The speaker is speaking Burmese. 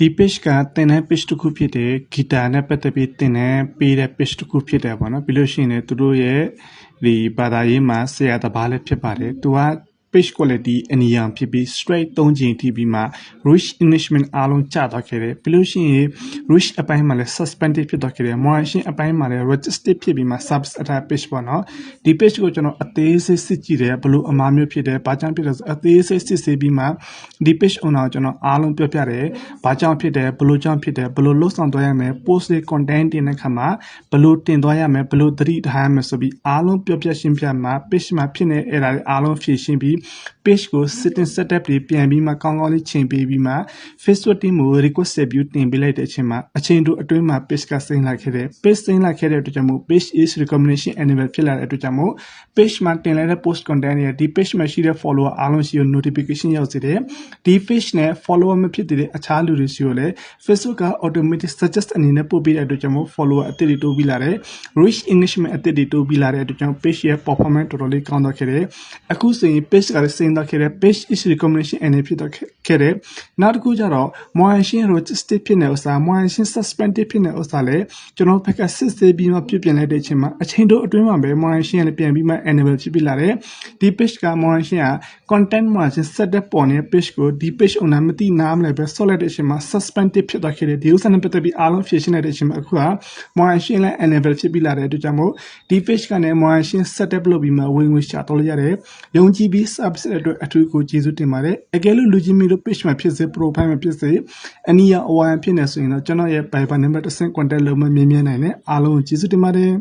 ဒီ page ကတင်တဲ့ page တစ်ခုဖြစ်တယ်ဂီတာနဲ့ပတ်သက်ပြီးတင်တဲ့ပေးတဲ့ page တစ်ခုဖြစ်တယ်ပေါ့နော်ပြီးလို့ရှိရင်လည်းသူတို့ရဲ့ဒီဘာသာရေးမှာဆရာတပါးလည်းဖြစ်ပါတယ်သူက page quality အနီရောင်ဖြစ်ပြီး straight 3ချိန်ထိပြီးမှ rich enrichment အားလုံးကျသွားခဲ့တယ်ပြီးလို့ရှိရင် rich အပိုင်းမှာလည်း suspended ဖြစ်သွားခဲ့တယ် moderation အပိုင်းမှာလည်း registered ဖြစ်ပြီးမှ service attack page ပေါ့နော်ဒီ page ကိုကျွန်တော်အသေးစိတ်စစ်ကြည့်တယ်ဘလို့အမှားမျိုးဖြစ်တယ်ဘာကြောင့်ဖြစ်လဲဆိုအသေးစိတ်စစ်ဆေးပြီးမှဒီ page owner ကိုကျွန်တော်အားလုံးပြောပြတယ်ဘာကြောင့်ဖြစ်တယ်ဘလို့ကြောင့်ဖြစ်တယ်ဘလို့လှုပ်ဆောင်သွားရမယ် post တွေ content တင်တဲ့ခါမှာဘလို့တင်သွားရမယ်ဘလို့သတိထားရမယ်ဆိုပြီးအားလုံးပြောပြရှင်းပြမှာ page မှာဖြစ်နေအဲ့ဒါတွေအားလုံးဖြည့်ရှင်းပြီး page ကို setting setup တွေပြန်ပြီးမှကောင်းကောင်းလေးချိန်ပေးပြီးမှ Facebook team ကို request view တင်ပေးလိုက်တဲ့အချိန်မှာအချိန်တို့အတွင်းမှာ page ကစိမ့်လိုက်ခဲ့တယ် page စိမ့်လိုက်ခဲ့တဲ့အတွက်ကြောင့်မို့ page is recommendation enable ဖြစ်လာတဲ့အတွက်ကြောင့်မို့ page မှာတင်လိုက်တဲ့ post content တွေဒီ page မှာရှိတဲ့ follower အားလုံးရှိကို notification ရောက်စေတယ်ဒီ page နဲ့ follower မဖြစ်တဲ့အခြားလူတွေရှိကိုလည်း Facebook က automatic suggest အနေနဲ့ပို့ပေးတဲ့အတွက်ကြောင့်မို့ follower အသစ်တွေတိုးပြီးလာတယ် reach engagement အသစ်တွေတိုးပြီးလာတဲ့အတွက်ကြောင့် page ရဲ့ performance တော်တော်လေးကောင်းတော့ခဲ့တယ်အခုဆိုရင် page ကလည်းစိမ့်တော့ခဲ့တယ် page is recommendation အနေဖြစ်တော့ ခဲ့တယ်နောက်တစ်ခုကျတော့ motion register ဖြစ်နေဥစ္စာ motion suspended ဖြစ်နေဥစ္စာလည်းကျွန်တော်ဘက်ကစစ်ဆေးပြီးမှပြုပြင်လိုက်တဲ့အချိန်မှာအချိန်တို့အတွင်းမှာပဲ motion လည်းပြန်ပြီးမှ enable ဖြစ်ပြီးလာတယ်ဒီ page က motion က content motion setup ပေါ်နေတဲ့ page ကိုဒီ page owner မသိနားမလဲပဲဆော့လိုက်တဲ့အချိန်မှာ suspended ဖြစ်သွားခဲ့တယ်ဒီဥစ္စာနဲ့ပတ်သက်ပြီးအားလုံးဖြည့်ရှင်းလိုက်တဲ့အချိန်မှာအခုက motion လည်း enable ဖြစ်ပြီးလာတဲ့အတွက်ကြောင့်မို့ဒီ page ကနေ motion setup လုပ်ပြီးမှဝင်ဝင်ရှာတော့လို့ရတယ်ယုံကြည်ပြီး service အတွက်အထူးကိုကျေးဇူးတင်ပါတယ်အကယ်လို့လူချင်းမီတို့ page မှာဖြစ်စေ profile မှာဖြစ်စေအနည်းအဝါဖြစ်နေဆိုရင်တော့ကျွန်တော်ရဲ့ Viber number တစ်ဆင့် contact လုပ်မှမြင်မြင်နိုင်တယ်အားလုံးကျေးဇူးတင်ပါတယ်